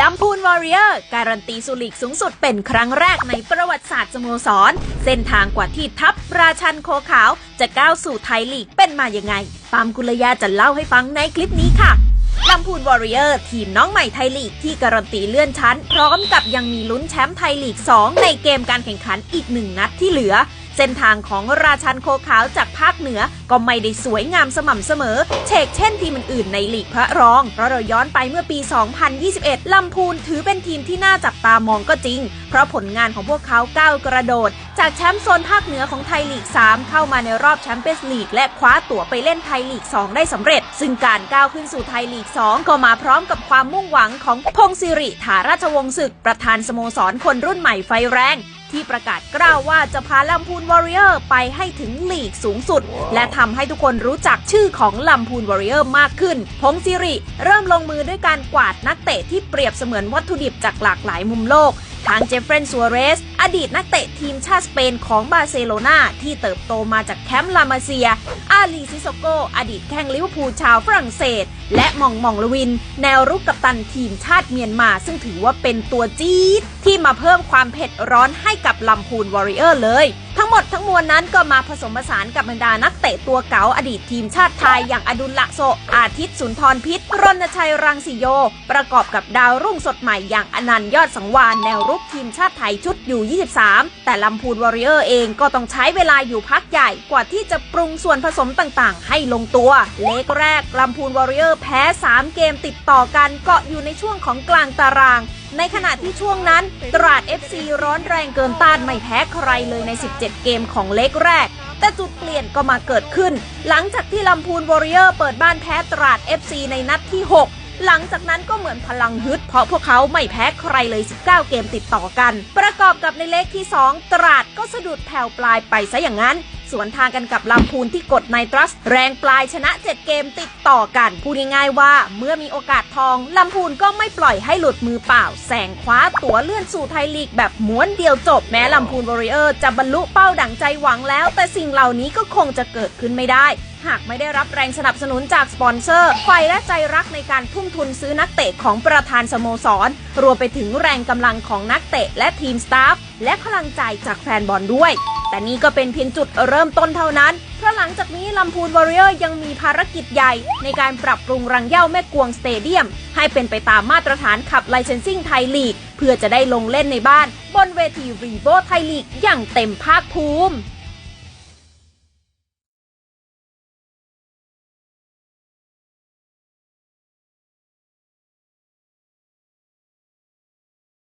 ลำพูนวอริเออร์การันตีสุลีกสูงสุดเป็นครั้งแรกในประวัติศาสตร์สโมสร เส้นทางกว่าที่ทัพราชันโคขาว จะก้าวสู่ไทยลีกเป็นมาอย่างไง ปามกุลยาจะเล่าให้ฟังในคลิปนี้ค่ะลำพูนวอริเออร์ทีมน้องใหม่ไทยลีกที่การันตีเลื่อนชั้น พร้อมกับยังมีลุ้นแชมป์ไทยลีก 2 ในเกมการแข่งขันอีกหนึ่งนัดที่เหลือ เส้นทางของราชันโคขาวจากภาคเหนือก็ไม่ได้สวยงามสม่ำเสมอ เชกเช่นทีมอื่นๆในลีกพระรอง เพราะเราย้อนไปเมื่อปี 2021 ลำพูนถือเป็นทีมที่น่าจับตามองก็จริง เพราะผลงานของพวกเขาก้าวกระโดด จากแชมป์โซนภาคเหนือของไทยลีก 3 เข้ามาในรอบแชมเปี้ยนส์ลีกและคว้าตั๋วไปเล่นไทยลีก 2 ได้สำเร็จ ซึ่งการก้าวขึ้นสู่ไทยลีก 2 ก็มาพร้อมกับความมุ่งหวังของพงศิริ ถาราชวงศ์ศึก ประธานสโมสรคนรุ่นใหม่ไฟแรง ที่ประกาศกล้าวว่าจะพาลำพูนวอริเออร์ไปให้ถึงลีกสูงสุด และทำให้ทุกคนรู้จักชื่อของลำพูนวอริเออร์มากขึ้น พงศิริเริ่มลงมือด้วยการกวาดนักเตะที่เปรียบเสมือนวัตถุดิบจากหลากหลายมุมโลกทางเจฟเฟรนซัวเรส อดีตนักเตะทีมชาติสเปนของบาร์เซโลนาที่เติบโตมาจากแคมป์ลามาเซีย อาลีซิโซโก อดีตแข้งลิเวอร์พูลชาวฝรั่งเศส และมองมองลวิน แนวรุกกัปตันทีมชาติเมียนมา ซึ่งถือว่าเป็นตัวจี๊ด ที่มาเพิ่มความเผ็ดร้อนให้กับลำพูนวอริเออร์เลย ทั้งหมดทั้งมวลนั้นก็มาผสมผสานกับบรรดานักเตะตัวเก๋าอดีตทีมชาติไทยอย่างอดุลละโซ อาทิตย์สุนทรพิษรณชัยรังสิโย ประกอบกับดาวรุ่งสดใหม่อย่างอนันต์ยอดสังวานแนวรุกทีมชาติไทยชุดอยู่ 23 แต่ลำพูนวอริเออร์เองก็ต้องใช้เวลาอยู่พักใหญ่กว่าที่จะปรุงส่วนผสมต่างๆ ให้ลงตัว เลกแรกลำพูนวอริเออร์แพ้ 3 เกมติดต่อกันเกาะอยู่ในช่วงของกลางตาราง ในขณะที่ช่วงนั้น ตราด FC ร้อนแรงเกินต้านไม่แพ้ใครเลยใน 17 เกมของเลกแรก แต่จุดเปลี่ยนก็มาเกิดขึ้น หลังจากที่ลำพูนวอริเออร์เปิดบ้านแพ้ตราด FC ในนัดที่ 6หลังจากนั้นก็เหมือนพลังฮึดเพราะพวกเขาไม่แพ้ใครเลย 19 เกมติดต่อกัน ประกอบกับในเลขที่ 2 ตราดก็สะดุดแผ่วปลายไปซะอย่างนั้น สวนทางกันกับลำพูนที่กดไนตรัส แรงปลายชนะ 7 เกมติดต่อกัน พูดง่ายๆว่าเมื่อมีโอกาสทองลำพูนก็ไม่ปล่อยให้หลุดมือเปล่า แสงคว้าตั๋วเลื่อนสู่ไทยลีกแบบม้วนเดียวจบ แม้ลำพูนวอริเออร์จะบรรลุเป้าดั่งใจหวังแล้ว แต่สิ่งเหล่านี้ก็คงจะเกิดขึ้นไม่ได้หากไม่ได้รับแรงสนับสนุนจากสปอนเซอร์ ไฟและใจรักในการทุ่มทุนซื้อนักเตะของประธานสโมสร รวมไปถึงแรงกำลังของนักเตะและทีมสตาฟ และพลังใจจากแฟนบอลด้วย แต่นี่ก็เป็นเพียงจุดเริ่มต้นเท่านั้น เพราะหลังจากนี้ลำพูนวอริเออร์ยังมีภารกิจใหญ่ ในการปรับปรุงรังเย่าแม่กวงสเตเดียม ให้เป็นไปตามมาตรฐานขับไลเซนซิ่งไทยลีก เพื่อจะได้ลงเล่นในบ้าน บนเวทีรีโวไทยลีกอย่างเต็มภาคภูมิ